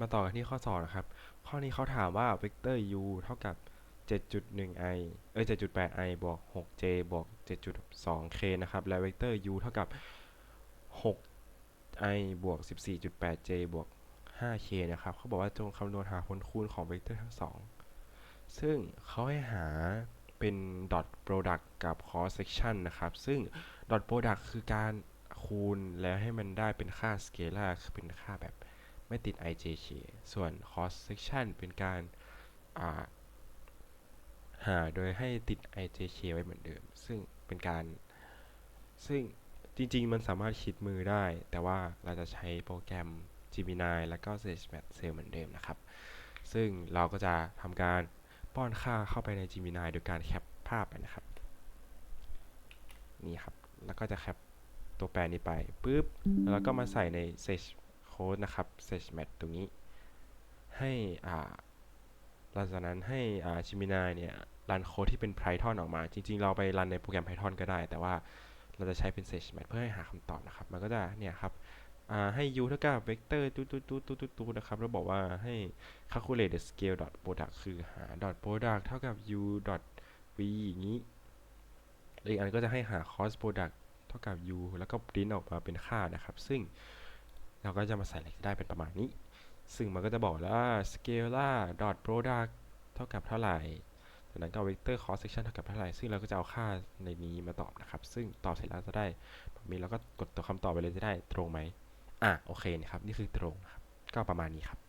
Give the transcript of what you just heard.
มาต่อกันที่ข้อสองนะครับ ข้อนี้เขาถามว่าเวกเตอร์ u เท่ากับ 7.1i เอ้ย 7.8i บวก 6j บวก 7.2k นะครับ และเวกเตอร์ u เท่ากับ 6i บวก 14.8j บวก 5k นะครับ เขาบอกว่าจงคำนวณหาผลคูณของเวกเตอร์ทั้งสอง ซึ่งเขาให้หาเป็น dot product กับ cross section นะครับ ซึ่ง dot product คือการคูณแล้วให้มันได้เป็นค่า scalar คือเป็นค่าแบบ ไม่ติด ijk ส่วน cross section เป็นการาหาโดยให้ติด ijk ไว้เหมือนเดิม ซึ่งเป็นการ ซึ่งจริง ๆ มันสามารถคิดมือได้ แต่ว่าเราจะใช้โปรแกรม Gemini แล้วก็ SageMath Cell เหมือนเดิมนะครับ ซึ่งเราก็จะทำการป้อนค่าเข้าไปใน Gemini โดยการแคปภาพไปนะครับ นี่ครับ แล้วก็จะแคปตัวแปรนี้ไปปุ๊บ แล้วก็มาใส่ใน Sage Code นะครับ SageMath ตรงนี้ ให้อ่าหลังจากนั้นให้อ่า Gemini เนี่ยรันโค้ดที่เป็น Python ออกมา จริง ๆ เราไปรันในโปรแกรม Python ก็ได้ แต่ว่าเราจะใช้เป็น SageMath เพื่อให้หาคำตอบนะครับ มันก็จะเนี่ยครับให้ u เท่ากับ vector ตุ๊ดตุ๊ดตุ๊ดตุ๊ดตุ๊ดตุ๊ดนะครับแล้วบอกว่าให้ calculate the scale dot product คือหา dot product เท่ากับ u dot v อย่างนี้อีกอันก็จะให้หา cross product เท่ากับ u แล้วก็ print ออกมาเป็นค่านะครับ ซึ่ง เราก็จะมาใส่ได้เป็นประมาณนี้ ซึ่งมันก็จะบอกแล้วว่า scalar dot product เท่ากับเท่าไหร่จากนั้นก็ vector cross section เท่ากับเท่าไหร่ ซึ่งเราก็จะเอาค่าในนี้มาตอบนะครับ ซึ่งตอบเสร็จแล้วจะได้แบบนี้เราก็กดตัวคำตอบไปเลยจะได้ตรงไหมอะโอเคนะครับ นี่คือตรงครับ ก็ประมาณนี้ครับ